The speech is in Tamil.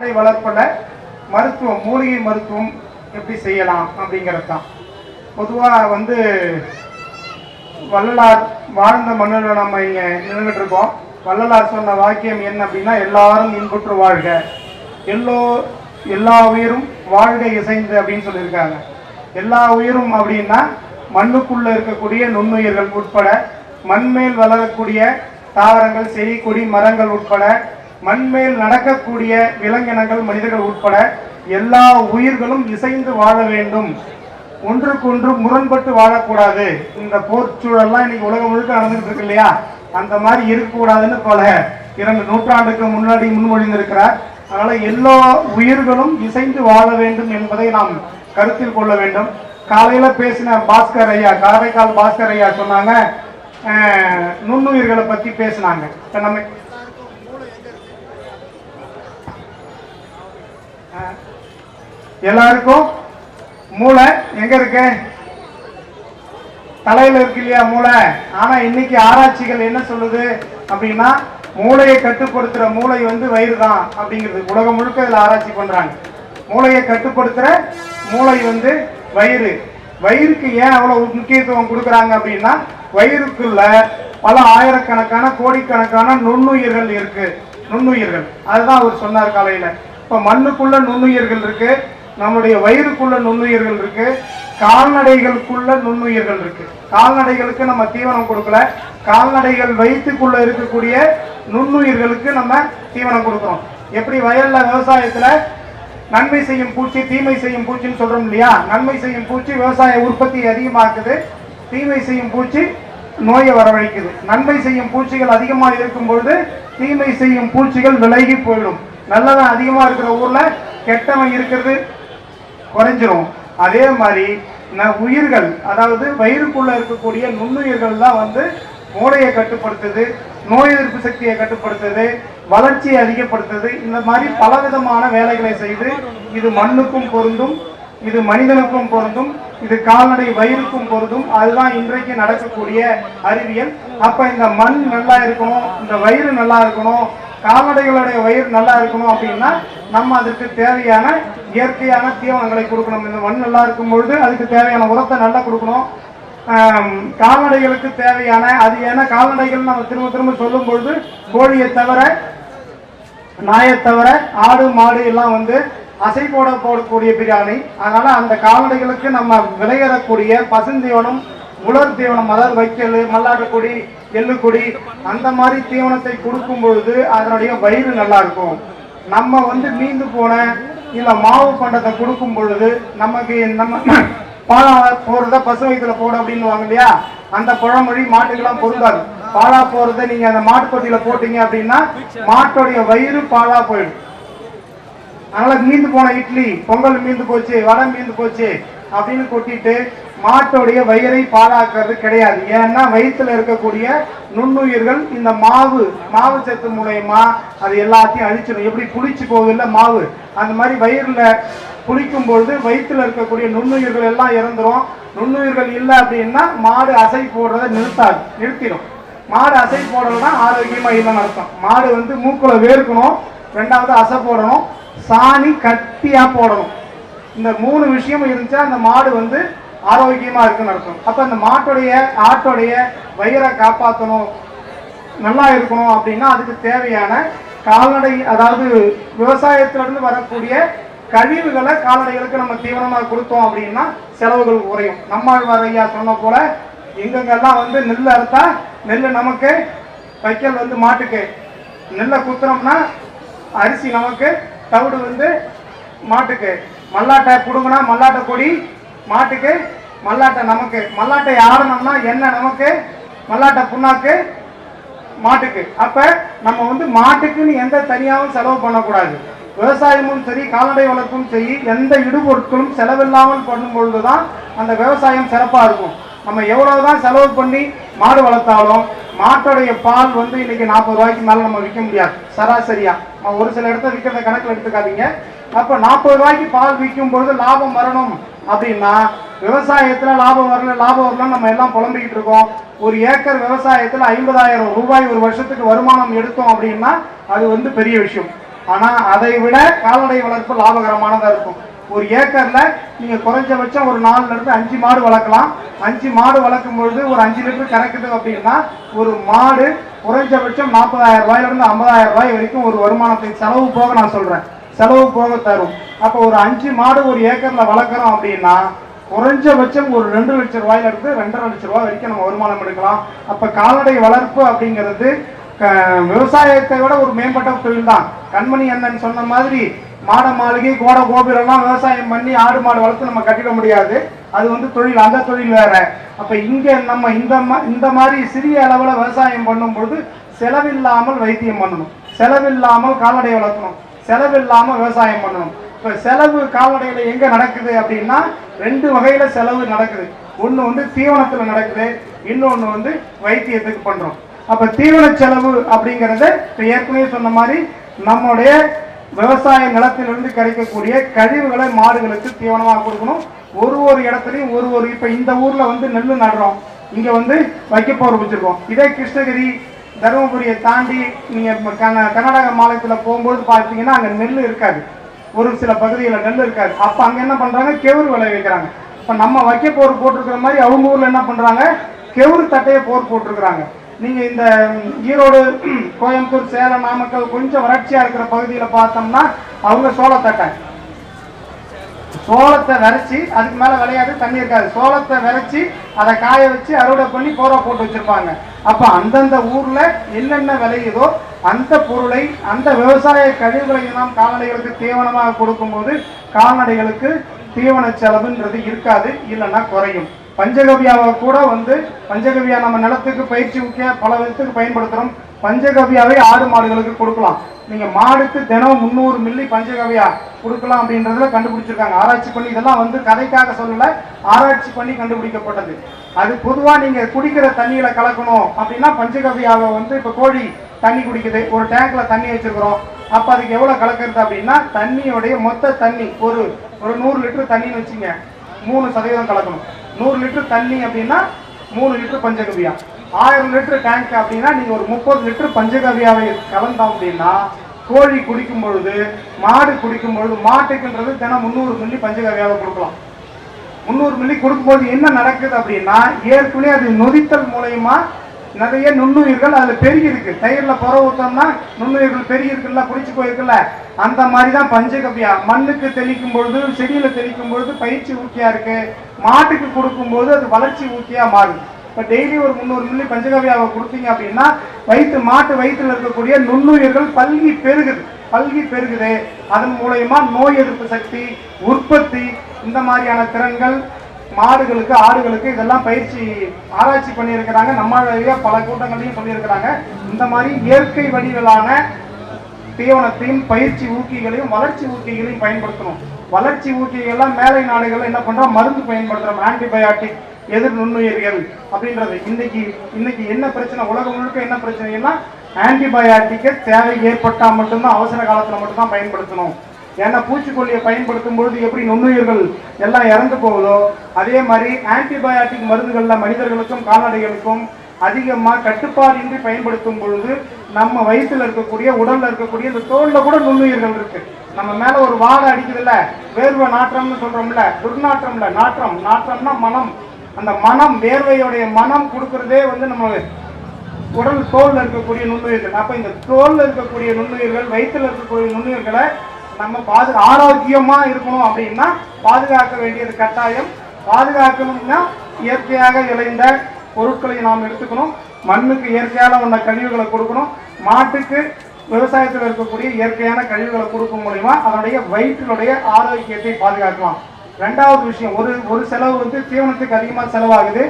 கால்நடை வளர்ப்பில் மருத்துவம் மூலிகை மருத்துவம் எப்படி செய்யலாம் அப்படிங்கிறது தான் பொதுவாக வந்து வள்ளலார் வாழ்ந்த மண்ணில் நம்ம இங்கே நின்றுட்டு இருக்கோம். வள்ளலார் சொன்ன வாக்கியம் என்ன அப்படின்னா எல்லாரும் இன்புற்று வாழ்க. எல்லோ எல்லா உயிரும் வாழ்க இசைந்து அப்படின்னு சொல்லியிருக்காங்க. எல்லா உயிரும் அப்படின்னா மண்ணுக்குள்ளே இருக்கக்கூடிய நுண்ணுயிர்கள் உட்பட மண்மேல் வளரக்கூடிய தாவரங்கள் செடி கொடி மரங்கள் உட்பட மண்மேல் நடக்கக்கூடிய விலங்கினங்கள் மனிதர்கள் உட்பட எல்லா உயிர்களும் இசைந்து வாழ வேண்டும். ஒன்றுக்கொன்று முரண்பட்டு வாழக்கூடாது. இந்த போர்ச்சூழல்லாம் இன்னைக்கு உலகம் முழுக்க நடந்துட்டு இருக்கு இல்லையா? அந்த மாதிரி இருக்கக்கூடாதுன்னு பல இரண்டு நூற்றாண்டுக்கு முன்னாடி முன்மொழிந்திருக்கிறார். அதனால எல்லா உயிர்களும் இசைந்து வாழ வேண்டும் என்பதை நாம் கருத்தில் கொள்ள வேண்டும். காலையில பேசின பாஸ்கர் ஐயா காரைக்கால் பாஸ்கர் ஐயா சொன்னாங்க. நுண்ணுயிர்களை பத்தி பேசினாங்க. இப்ப நம்ம எல்லாருக்கும் மூளை எங்க இருக்கு? தலையில இருக்கு இல்லையா மூளை? ஆனா இன்னைக்கு ஆராய்ச்சிகள் என்ன சொல்லுது அப்படின்னா மூளையை கட்டுப்படுத்துற மூளை வந்து வயிறு தான் அப்படிங்கிறது. உலகம் முழுக்க இதுல ஆராய்ச்சி பண்றாங்க. மூளையை கட்டுப்படுத்துற மூளை வந்து வயிறு. வயிறுக்கு ஏன் அவ்வளவு முக்கியத்துவம் கொடுக்குறாங்க அப்படின்னா வயிறுக்குள்ள பல ஆயிரக்கணக்கான கோடிக்கணக்கான நுண்ணுயிர்கள் இருக்கு. நுண்ணுயிர்கள். அதுதான் அவர் சொன்னார் காலையில. இப்போ மண்ணுக்குள்ள நுண்ணுயிர்கள் இருக்கு நம்முடைய வயிறுக்குள்ள நுண்ணுயிர்கள் இருக்கு கால்நடைகளுக்குள்ள நுண்ணுயிர்கள் இருக்கு. கால்நடைகளுக்கு நம்ம தீவனம் கொடுக்கல கால்நடைகள் வயிற்றுக்குள்ள இருக்கக்கூடிய நுண்ணுயிர்களுக்கு நம்ம தீவனம் கொடுக்குறோம். எப்படி வயல்ல விவசாயத்துல நன்மை செய்யும் பூச்சி தீமை செய்யும் பூச்சின்னு சொல்றோம் இல்லையா? நன்மை செய்யும் பூச்சி விவசாய உற்பத்தி அதிகமாக்குது தீமை செய்யும் பூச்சி நோயை வரவழைக்குது. நன்மை செய்யும் பூச்சிகள் அதிகமாக இருக்கும் பொழுது தீமை செய்யும் பூச்சிகள் விலகி போயிடும். நல்லவன் அதிகமாக இருக்கிற ஊரில் கெட்டவன் இருக்கிறது குறைஞ்சிரும். அதே மாதிரி ந- உயிர்கள் அதாவது வயிறுக்குள்ளே இருக்கக்கூடிய நுண்ணுயிர்கள் தான் வந்து மூளையை கட்டுப்படுத்துது நோய் எதிர்ப்பு சக்தியை கட்டுப்படுத்துது வளர்ச்சியை அதிகப்படுத்துது. இந்த மாதிரி பலவிதமான வேலைகளை செய்து இது மண்ணுக்கும் பொருந்தும் இது மனிதனுக்கும் பொருந்தும் இது கால்நடை வயிறுக்கும் பொருந்தும். அதுதான் இன்றைக்கு நடக்கக்கூடிய அறிவியல். அப்ப இந்த மண் நல்லா இருக்கணும் இந்த வயிறு நல்லா இருக்கணும் கால்நடைகளுடைய வயிறு நல்லா இருக்கணும் அப்படின்னா நம்ம அதுக்கு தேவையான இயற்கையான தீவனங்களை கொடுக்கணும். இந்த மண் நல்லா இருக்கும் பொழுது அதுக்கு தேவையான உரத்தை நல்லா கொடுக்கணும். கால்நடைகளுக்கு தேவையான அது ஏன்னா கால்நடைகள் நம்ம திரும்ப திரும்ப சொல்லும் பொழுது கோழியை தவிர நாயை தவிர ஆடு மாடு எல்லாம் வந்து அசை போட போடக்கூடிய பிரியாணி அதனால அந்த கால்நடைகளுக்கு நம்ம விளையிடக்கூடிய பசுந்தீவனம் உலர் தீவனம் அதாவது வைக்கல் மல்லாட்டக்குடி எள்ளுக்குடி அந்த மாதிரி தீவனத்தை கொடுக்கும் பொழுது அதனுடைய வயிறு நல்லா இருக்கும். நம்ம வந்து மீந்து போன இல்ல மாவு பண்டத்தை கொடுக்கும் பொழுது நமக்கு நம்ம பாலா போறத பசு வயிற்றுல போட அப்படின்னு இல்லையா? அந்த பழமொழி மாட்டுக்கெல்லாம் பொருந்தாது. பாலா போறதை நீங்க அந்த மாட்டு போட்டீங்க அப்படின்னா மாட்டுடைய வயிறு பாலா போயிடும். அதனால மீந்து போன இட்லி பொங்கல் மீந்து போச்சு வடை மீந்து போச்சு அப்படின்னு கொட்டிட்டு மாட்டோடைய வயிறை பாழாக்குறது கிடையாது. ஏன்னா வயிற்றுல இருக்கக்கூடிய நுண்ணுயிர்கள் இந்த மாவு மாவு சத்து மூலயமா அது எல்லாத்தையும் அழிச்சிடும் எப்படி புளிச்சு போகுதுல்ல? மாவு. அந்த மாதிரி வயிறுல புளிக்கும் பொழுது வயிற்றுல இருக்கக்கூடிய நுண்ணுயிர்கள் எல்லாம் இறந்துரும். நுண்ணுயிர்கள் இல்லை அப்படின்னா மாடு அசை போடுறதை நிறுத்தாது நிறுத்திடும் மாடு அசை போடலைன்னா ஆரோக்கியமா இல்லைன்னு அர்த்தம். மாடு வந்து மூக்குல வேர்க்கணும். ரெண்டாவது அசை போடணும். சாணி கட்டியா போடணும். இந்த மூணு விஷயம் இருந்துச்சா அந்த மாடு வந்து ஆரோக்கியமாக இருக்குன்னு அர்த்தம் அப்போ அந்த மாட்டுடைய ஆட்டோடைய வயிறை காப்பாற்றணும் நல்லா இருக்கணும் அப்படின்னா அதுக்கு தேவையான கால்நடை அதாவது விவசாயத்திலிருந்து வரக்கூடிய கழிவுகளை கால்நடைகளுக்கு நம்ம தீவனமாக கொடுத்தோம் அப்படின்னா செலவுகள் குறையும். நம்மாழ்வார் ஐயா சொன்ன போல எங்கெங்கெல்லாம் வந்து நெல் அறுத்தா நெல் நமக்கு வைக்கல் வந்து மாட்டுக்கு. நெல்லை குத்துறோம்னா அரிசி நமக்கு தவிடு வந்து மாட்டுக்கு. மல்லாட்டை பிடுங்கினா மல்லாட்டை கொடி மாட்டுக்கு. மல்லாட்டை நமக்கு மல்லாட்டை ஆடணும்னா என்ன நமக்கு மல்லாட்டை புண்ணாக்கு மாட்டுக்கு. அப்ப நம்ம வந்து மாட்டுக்குன்னு எந்த தனியாகவும் செலவு பண்ணக்கூடாது. விவசாயமும் சரி கால்நடை வளர்ப்பும் சரி எந்த இடுபொருட்களும் செலவில்லாமல் பண்ணும் பொழுதுதான் அந்த விவசாயம் சிறப்பாக இருக்கும். நம்ம எவ்வளவுதான் செலவு பண்ணி மாடு வளர்த்தாலும் மாட்டோடைய பால் வந்து இன்னைக்கு நாற்பது ரூபாய்க்கு மேலே நம்ம விற்க முடியாது. சராசரியா. நம்ம ஒரு சில இடத்த விற்கிறத கணக்கில் எடுத்துக்காதீங்க. அப்போ நாற்பது ரூபாய்க்கு பால் விற்கும் பொழுது லாபம் வரணும். அப்படின்னா விவசாயத்தில் லாபம் வரல லாபம் வரலன்னு நம்ம எல்லாம் புலம்பிக்கிட்டு இருக்கோம். ஒரு ஏக்கர் விவசாயத்தில் ஐம்பதாயிரம் ரூபாய் ஒரு வருஷத்துக்கு வருமானம் எடுத்தோம் அப்படின்னா அது வந்து பெரிய விஷயம். ஆனால் அதை விட கால்நடை வளர்ப்பு லாபகரமானதாக இருக்கும். ஒரு ஏக்கரில் நீங்கள் குறைஞ்சபட்சம் ஒரு நாலுலேருந்து அஞ்சு மாடு வளர்க்கலாம். அஞ்சு மாடு வளர்க்கும் பொழுது ஒரு அஞ்சு லிட்டர் கறக்குது அப்படின்னா ஒரு மாடு குறைஞ்சபட்சம் நாற்பதாயிரம் ரூபாயிலிருந்து ஐம்பதாயிரம் ரூபாய் வரைக்கும் ஒரு வருமானத்தை செலவு போக நான் சொல்கிறேன் செலவு போக தரும். அப்போ ஒரு அஞ்சு மாடு ஒரு ஏக்கரில் வளர்க்குறோம் அப்படின்னா குறைஞ்சபட்சம் ஒரு ரெண்டு லட்சம் ரூபாயில இருந்து ரெண்டரை லட்சம் ரூபாய் வரைக்கும் நம்ம வருமானம் எடுக்கலாம். அப்போ கால்நடை வளர்ப்பு அப்படிங்கிறது விவசாயத்தை விட ஒரு மேம்பட்ட தொழில் தான். கண்மணி அண்ணன் சொன்ன மாதிரி மாட மாளிகை கோட கோபுரம்லாம் விவசாயம் பண்ணி ஆடு மாடு வளர்த்து நம்ம கட்டிட முடியாது. அது வந்து தொழில் அந்த தொழில் வேற. அப்போ இங்கே நம்ம இந்த இந்த மாதிரி சிறிய அளவில் விவசாயம் பண்ணும்பொழுது செலவில்லாமல் வைத்தியம் பண்ணணும். செலவில்லாமல் கால்நடை வளர்க்கணும். செலவில்லாமல் விவசாயம் பண்ணணும். இப்போ செலவு கால்நடையில எங்கே நடக்குது அப்படின்னா ரெண்டு வகையில் செலவு நடக்குது. ஒன்று வந்து தீவனத்தில் நடக்குது இன்னொன்று வந்து வைத்தியத்துக்கு பண்ணுறோம் அப்போ தீவன செலவு அப்படிங்கிறத இப்போ ஏற்கனவே சொன்ன மாதிரி நம்முடைய விவசாய நிலத்திலிருந்து கிடைக்கக்கூடிய கழிவுகளை மாடுகளுக்கு தீவனமாக கொடுக்கணும். ஒரு ஒரு இடத்துலையும் ஒரு ஒரு இப்போ இந்த ஊரில் வந்து நெல் நடுறோம். இங்கே வந்து வைக்கப்போர் வச்சிருக்கோம். இதே கிருஷ்ணகிரி தருமபுரியை தாண்டி நீங்கள் கர்நாடக மாநிலத்தில் போகும்போது பார்த்தீங்கன்னா அங்கே நெல் இருக்காது. ஒரு சில பகுதியில் நெல் இருக்காது. அப்போ அங்கே என்ன பண்ணுறாங்க கெவுரு விளை வைக்கிறாங்க நம்ம வைக்க போர் போட்டிருக்கிற மாதிரி அவங்க ஊரில் என்ன பண்ணுறாங்க கெவுரு தட்டையை போர் போட்டிருக்கிறாங்க. நீங்கள் இந்த ஈரோடு கோயம்புத்தூர் சேலம் நாமக்கல் கொஞ்சம் வறட்சியாக இருக்கிற பகுதியில் பார்த்தோம்னா அவங்க சோளத்தட்டை. சோளத்தை விரைச்சி அதுக்கு மேலே விளையாது தண்ணி இருக்காது. சோளத்தை விரைச்சி அதை காய வச்சு அறுவடை பண்ணி போரா போட்டு வச்சிருப்பாங்க. அப்போ அந்தந்த ஊரில் என்னென்ன விளையுதோ அந்த பொருளை அந்த விவசாய கழிவுகளை நாம் கால்நடைகளுக்கு தீவனமாக கொடுக்கும்போது கால்நடைகளுக்கு தீவன செலவுன்றது இருக்காது இல்லைன்னா குறையும். பஞ்சகவியாவை கூட வந்து பஞ்சகவியா நம்ம நிலத்துக்கு பயிற்சி ஊக்க பல விதத்துக்கு பயன்படுத்துறோம். பஞ்சகவியாவை ஆடு மாடுகளுக்கு கொடுக்கலாம். நீங்க மாடுக்கு தினம் முந்நூறு மில்லி பஞ்சகவியா கொடுக்கலாம் அப்படின்றதுல கண்டுபிடிச்சிருக்காங்க. ஆராய்ச்சி பண்ணி இதெல்லாம் வந்து கதைக்காக சொல்லல ஆராய்ச்சி பண்ணி கண்டுபிடிக்கப்பட்டது. அது பொதுவா நீங்க குடிக்கிற தண்ணியில கலக்கணும் அப்படின்னா பஞ்சகவியாவை வந்து இப்ப கோழி தண்ணி குடிக்குது. ஒரு டேங்க்ல தண்ணி வச்சிருக்கிறோம். அப்ப அதுக்கு எவ்வளவு கலக்கிறது அப்படின்னா தண்ணியோடைய மொத்த தண்ணி ஒரு ஒரு நூறு லிட்டர் தண்ணின்னு வச்சுங்க. மூணு சதவீதம் கலக்கணும். நூறு லிட்டர் தண்ணி அப்படின்னா மூணு லிட்டர் பஞ்சகவியா. ஆயிரம் லிட்டர் டேங்க் அப்படின்னா நீங்கள் ஒரு முப்பது லிட்டர் பஞ்சகவியாவை கலந்தோம் அப்படின்னா கோழி குடிக்கும் பொழுது மாடு குடிக்கும் பொழுது மாட்டுக்குன்றது தினம் முந்நூறு மில்லி பஞ்சகவியாவை கொடுக்கலாம். முந்நூறு மில்லி கொடுக்கும்போது என்ன நடக்குது அப்படின்னா ஏற்கனவே அது நொதித்தல் மூலயமா நிறைய நுண்ணுயிர்கள் அதில் பெருகி இருக்கு தயிர்ல புற ஊத்தோம்னா நுண்ணுயிர்கள் பெருகி இருக்குல்ல குடிச்சு போயிருக்குல்ல. அந்த மாதிரி தான் பஞ்சகவியா மண்ணுக்கு தெளிக்கும் பொழுது செடியில் தெளிக்கும் பொழுது பயிற்சி ஊக்கியா இருக்கு. மாட்டுக்கு கொடுக்கும்போது அது வளர்ச்சி ஊக்கியா மாறுது. இப்போ டெய்லி ஒரு முந்நூறு மில்லி பஞ்சகவியாவை கொடுத்தீங்க அப்படின்னா வயிற்று மாட்டு வயிற்றில் இருக்கக்கூடிய நுண்ணுயிர்கள் பல்கி பெருகுது. பல்கி பெருகுது. அதன் மூலயமா நோய் எதிர்ப்பு சக்தி உற்பத்தி இந்த மாதிரியான திறன்கள் மாடுகளுக்கு ஆடுகளுக்கு இதெல்லாம் பயிற்சி ஆராய்ச்சி பண்ணியிருக்கிறாங்க. நம்மளுடைய பல கூட்டங்களையும் சொல்லியிருக்கிறாங்க. இந்த மாதிரி இயற்கை வடிவிலான தீவனத்தையும் பயிற்சி ஊக்கிகளையும் வளர்ச்சி ஊக்கிகளையும் பயன்படுத்தணும். வளர்ச்சி ஊக்கிகள்லாம் மேலை நாடுகள் என்ன பண்ணுறோம் மருந்து பயன்படுத்துகிறோம் ஆன்டிபயாட்டிக் எதிர் நுண்ணுயிர்கள் அப்படின்றது. இன்னைக்கு இன்னைக்கு என்ன பிரச்சனை? உலகம் முழுக்க என்ன பிரச்சனைன்னா ஆன்டிபயாட்டிக்கை தேவை ஏற்பட்டால் மட்டும்தான் அவசர காலத்தில் மட்டும்தான் பயன்படுத்தணும். ஏன்னா பூச்சிக்கொல்லியை பயன்படுத்தும் பொழுது எப்படி நுண்ணுயிர்கள் எல்லாம் இறந்து போகுதோ அதே மாதிரி ஆன்டிபயாட்டிக் மருந்துகளில் மனிதர்களுக்கும் கால்நடைகளுக்கும் அதிகமாக கட்டுப்பாடின்றி பயன்படுத்தும் பொழுது நம்ம வயசில் இருக்கக்கூடிய உடலில் இருக்கக்கூடிய இந்த தோலில் கூட நுண்ணுயிர்கள் இருக்கு. நம்ம மேலே ஒரு வாடை அடிக்குதுல்ல வேர்வை நாற்றம்னு சொல்கிறோம்ல துர்நாற்றம்ல நாற்றம். நாற்றம்னா மனம். அந்த மனம் வேர்வையுடைய மனம் கொடுக்கறதே வந்து நம்ம உடல் தோல்ல இருக்கக்கூடிய நுண்ணுயிர்கள். அப்ப இந்த தோலில் இருக்கக்கூடிய நுண்ணுயிர்கள் வயிற்றுல இருக்கக்கூடிய நுண்ணுயிர்களை நம்ம பாது ஆரோக்கியமா இருக்கணும் அப்படின்னா பாதுகாக்க வேண்டியது கட்டாயம். பாதுகாக்கணும்னா இயற்கையாக விளைந்த பொருட்களை நாம் எடுத்துக்கணும். மண்ணுக்கு இயற்கையான உள்ள கழிவுகளை கொடுக்கணும். மாட்டுக்கு விவசாயத்தில் இருக்கக்கூடிய இயற்கையான கழிவுகளை கொடுக்கும் மூலிமா அதனுடைய வயிற்றினுடைய ஆரோக்கியத்தை பாதுகாக்கலாம். ரெண்டாவது விஷயம் ஒரு ஒரு செலவு வந்து தீவனத்துக்கு அதிகமாக செலவாகுது.